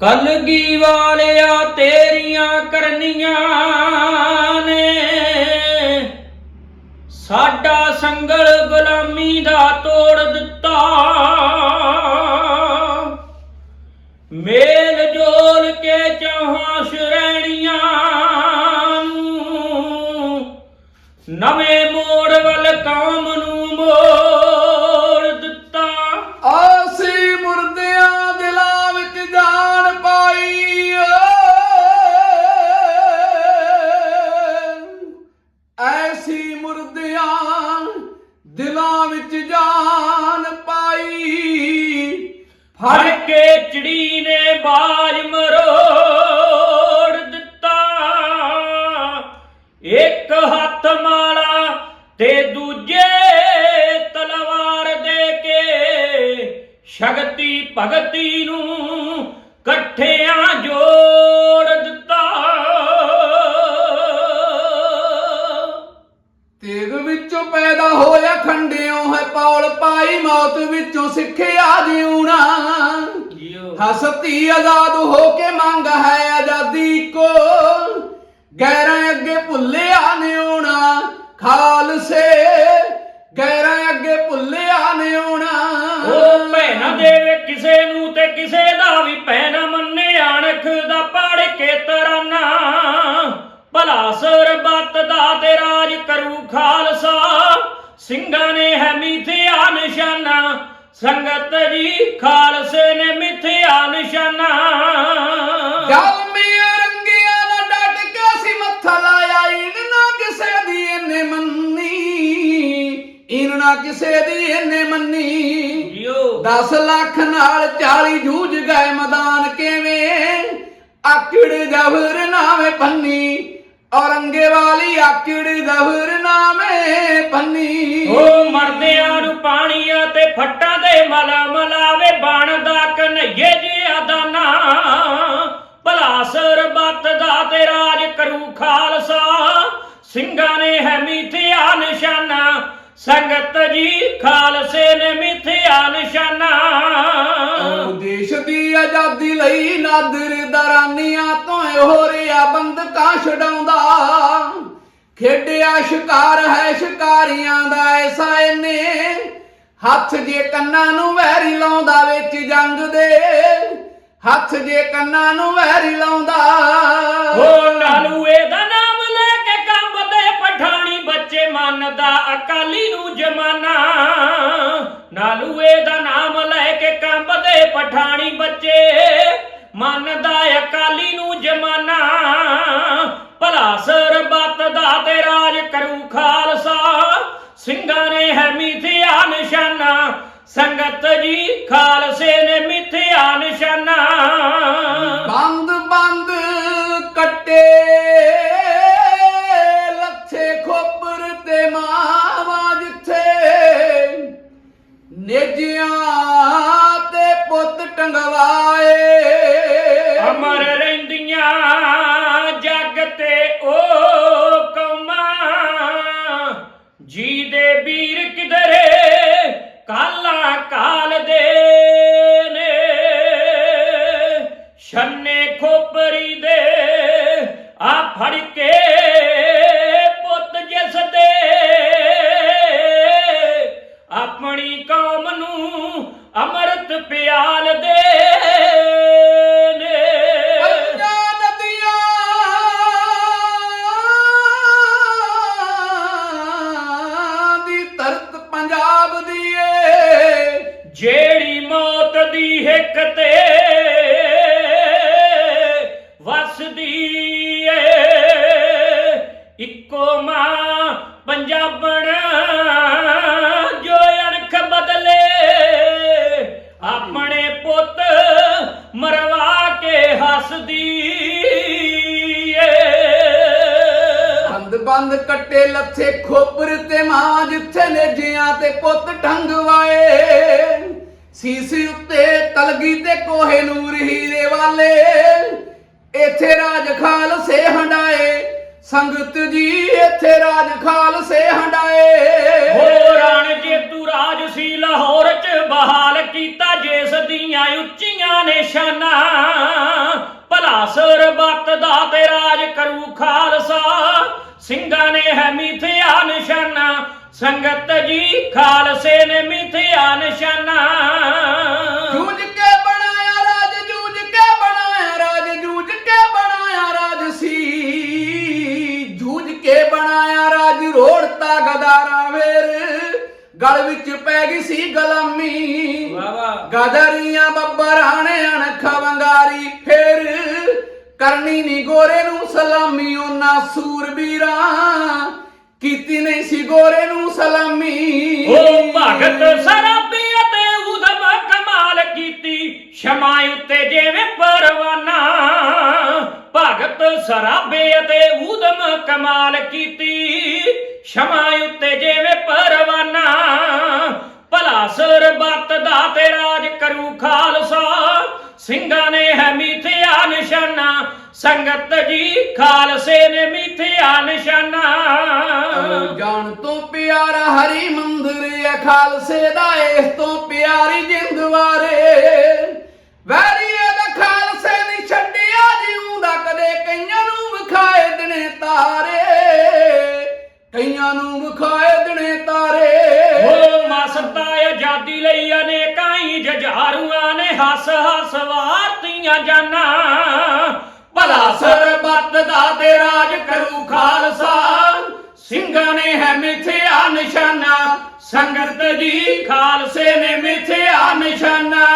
ਕਲਗੀ ਵਾਲਿਆ ਤੇਰੀਆਂ ਕਰਨੀਆਂ ਨੇ। ਸਾਡਾ ਸੰਗਲ ਗੁਲਾਮੀ ਦਾ ਤੋੜ ਦਿੱਤਾ। ਫੜ ਕੇ ਚਿੜੀ ਨੇ ਬਾਜ ਮਰੋੜ ਦਿੱਤਾ। ਇੱਕ ਹੱਥ ਮਾਲਾ ਤੇ ਦੂਜੇ ਤਲਵਾਰ ਦੇ ਕੇ ਸ਼ਕਤੀ ਭਗਤੀ ਨੂੰ ਇਕੱਠਿਆਂ ਜੋੜ ਦਿੱਤਾ। ਤੇਗ ਵਿੱਚੋਂ ਪੈਦਾ ਹੋਇਆ ਖੰਡਿਓ ਹੈ ਪੌਲ ਪਾਈ ਮੌਤ ਵਿੱਚੋਂ ਸਿੱਖਿਆ ਜਿਉਣਾ ਹਸਤੀ ਆਜ਼ਾਦ ਹੋ ਕੇ ਮੰਗ ਹੈ ਆਜ਼ਾਦੀ ਕੋ ਗੈਰਾਂ ਅੱਗੇ ਭੁੱਲਿਆ ਨਿਉਣਾ ਖਾ ਸੰਗਤ ਜੀ ਖਾਲਸੇ ਨੇ ਮਿਥਿਆ ਨਿਸ਼ਾਨਾ। ਜਲਮੀ ਰੰਗੀਆਂ ਨਾ ਡਟ ਕੇ ਸੀ ਮੱਥਾ ਲਾਇਆ ਇਨ ਨਾ ਕਿਸੇ ਦੀ ਇਹਨੇ ਮੰਨੀ। ਇਨ ਨਾ ਕਿਸੇ ਦੀ ਇਹਨੇ ਮੰਨੀ। ਜੀਓ। 10 ਲੱਖ ਨਾਲ 40 ਜੂਝ ਗਏ ਮੈਦਾਨ ਕਿਵੇਂ? ਆਕੜ ਜਬਰ ਨਾਵੇਂ ਪੰਨੀ। ਔਰੰਗੇ ਵਾਲੀ ਆਕੜ ਜਬਰ ਨਾਵੇਂ ਪੰਨੀ। ਉਹ ਮਰਦਿਆਂ ਪਾਣੀਆਂ ਤੇ ਫੱਟਾਂ ਦੇ ਮਲ ਮਲਾਵੇ ਬਣਦਾ ਕਨਈਏ ਜਿਹਾ ਦਾਨਾ ਭਲਾ ਸਰਬੱਤ ਦਾ ਤੇ ਰਾਜ ਕਰੂ ਖਾਲਸਾ। ਸਿੰਘਾਂ ਨੇ ਹੈ ਮਿਥਿਆ ਨਿਸ਼ਾਨਾ। ਸੰਗਤ ਜੀ ਖਾਲਸੇ ਨੇ ਮਿਥਿਆ ਨਿਸ਼ਾਨਾ। ਦੇਸ਼ ਦੀ ਆਜ਼ਾਦੀ ਲਈ ਨਾਦਰ ਦਰਾਨੀਆਂ ਤੋਂ ਹੋ ਰਿਆ ਬੰਦਕਾਂ ਛਡਾਉਂਦਾ। ਖੇਡਿਆ ਸ਼ਿਕਾਰ ਹੈ ਸ਼ਿਕਾਰੀਆਂ ਦਾ ਐਸਾ ਇਹਨੇ ਹੱਥ ਜੇ ਕੰਨਾਂ ਨੂੰ ਵੈਰੀ ਲਾਉਂਦਾ ਵਿੱਚ ਜੰਗ ਦੇ। ਹੱਥ ਜੇ ਕੰਨਾਂ ਨੂੰ ਵੈਰੀ ਲਾਉਂਦਾ। ਉਹ ਨਾਲੂਏ ਦਾ ਨਾਮ ਲੈ ਕੇ ਕੰਬਦੇ ਪਠਾਣੀ, ਬੱਚੇ ਮੰਨਦਾ ਅਕਾਲੀ ਨੂੰ ਜਮਾਨਾ। ਨਾਲੂਏ ਦਾ ਨਾਮ ਲੈ ਕੇ ਕੰਬਦੇ ਪਠਾਣੀ, ਬੱਚੇ ਮੰਨਦਾ ਅਕਾਲੀ ਨੂੰ ਜਮਾਨਾ। ਸੰਗਤ ਜੀ ਖਾਲਸੇ ਨੇ ਮਿਥਿਆ ਨਿਸ਼ਾਨਾ। ਬੰਦ ਬੰਦ ਕੱਟੇ ਲੱਥੇ ਖੋਪਰ ਤੇ ਮਾਵਾ ਜਿੱਥੇ ਨੇਜਿਆਂ ਤੇ ਪੁੱਤ ਟੰਗਵਾਏ ਅਮਰ ਰਹਿੰਦੀਆਂ ਜਗ ਤੇ ਉਹ ਕੌਮਾਂ ਜੀ ਦੇ ਵੀਰ ਕਿਧਰੇ ਕਾਲਾ ਕਾਲ ਦੇ ਆਪਣੇ ਪੁੱਤ ਮਰਵਾ ਕੇ ਹੱਸਦੀ ਬੰਦ ਬੰਦ ਕੱਟੇ ਲੱਥੇ ਖੋਪਰ ਤੇ ਮਾਂ ਜਿੱਥੇ ਨੇਜਿਆਂ ਤੇ ਪੁੱਤ ਟੰਗਵਾਏ ਸੀਸੀ ਉੱਤੇ ਤਲਗੀ ਤੇ ਕੋਹੇ ਨੂਰ ਹੀਰੇ ਵਾਲੇ। ਇੱਥੇ ਰਾਜ ਖਾਲਸੇ ਹੰਡਾਏ, ਸੰਗਤ ਜੀ ਇੱਥੇ ਰਾਜ ਖਾਲਸੇ ਹੰਡਾਏ। ਜਿਸ ਉੱਚੀਆਂ ਨਿਸ਼ਾਨਾਂ, ਭਲਾ ਸਰਬੱਤ ਦਾ ਤੇ ਰਾਜ ਕਰੂ ਖਾਲਸਾ। ਸਿੰਘਾਂ ਨੇ ਹੈ ਮਿਥਿਆ ਨਿਸ਼ਾਨਾ, ਸੰਗਤ ਜੀ ਖਾਲਸੇ ਨੇ ਮਿਥਿਆ ਨਿਸ਼ਾਨਾ। ਗਲ ਵਿੱਚ ਪੈ ਗਈ ਸੀ ਗੁਲਾਮੀ। ਵਾਹ ਵਾਹ। ਗਦਰੀਆਂ ਬੱਬਰਾਂ ਨੇ ਅਣਖ ਵੰਗਾਰੀ। ਫੇਰ ਕਰਨੀ ਨੀ ਗੋਰੇ ਨੂੰ ਸਲਾਮੀ ਉਹਨਾਂ ਸੂਰਬੀਰਾਂ ਕੀਤੀ ਨਹੀਂ ਸੀ ਗੋਰੇ ਨੂੰ ਸਲਾਮੀ। ਉਹ ਭਗਤ ਸਰਾਬੀ ਅਤੇ ਉਦਮ ਕਮਾਲ ਕੀਤੀ ਸ਼ਮਾ ਉੱਤੇ ਜਿਵੇਂ ਪਰਵਾਨਾ। ਭਗਤ ਸਰਾਬੇ ਅਤੇ ਉਦਮ ਕਮਾਲ ਕੀਤੀ ਸ਼ਮਾ ਉੱਤੇ ਜਿਵੇਂ ਪਰਵਾਨਾ। ਸਿੰਘਾਂ ਨੇ ਹੈ ਮਿਥਿਆ ਨਿਸ਼ਾਨਾ ਸੰਗਤ ਜੀ ਖਾਲਸੇ ਨੇ ਮਿਥਿਆ ਨਿਸ਼ਾਨਾ। ਜਾਣ ਤੋਂ ਪਿਆਰਾ ਹਰੀ ਮੰਦਰ ਹੈ ਖਾਲਸੇ ਦਾ ਇਸ ਤੋਂ ਪਿਆਰੀ ਜਿੰਦ ਵਾਰੇ ਵੈਰੀਏ ਦਾ ਖਾਲਸੇ ਨਹੀਂ ਛੱਡਿਆ ਜਿਉਂਦਾ ਕਦੇ ਕਈਆਂ ਨੂੰ ਵਿਖਾਏ ਦਿਨੇ ਤਾਰੇ। ਕਈਆਂ ਨੂੰ ਵਿਖਾਏ ਦਿਨੇ ਤਾਰੇ। ਹੋ ਮਸਤਾ ਆਜ਼ਾਦੀ ਲਈ ਅਨੇਕਾਂ ਹੀ ਜਜਾਰੂਆਂ ਨੇ ਹੱਸ ਹੱਸ ਵਾਰਤੀਆਂ ਜਾਨਾਂ। ਭਲਾ ਸਰਬੱਤ ਦਾ ਤੇ ਰਾਜ ਕਰੂ ਖਾਲਸਾ। ਸਿੰਘਾਂ ਨੇ ਹੈ ਮਿਥਿਆ ਨਿਸ਼ਾਨਾ। ਸੰਗਤ ਜੀ ਖਾਲਸੇ ਨੇ ਮਿਥਿਆ ਨਿਸ਼ਾਨਾ।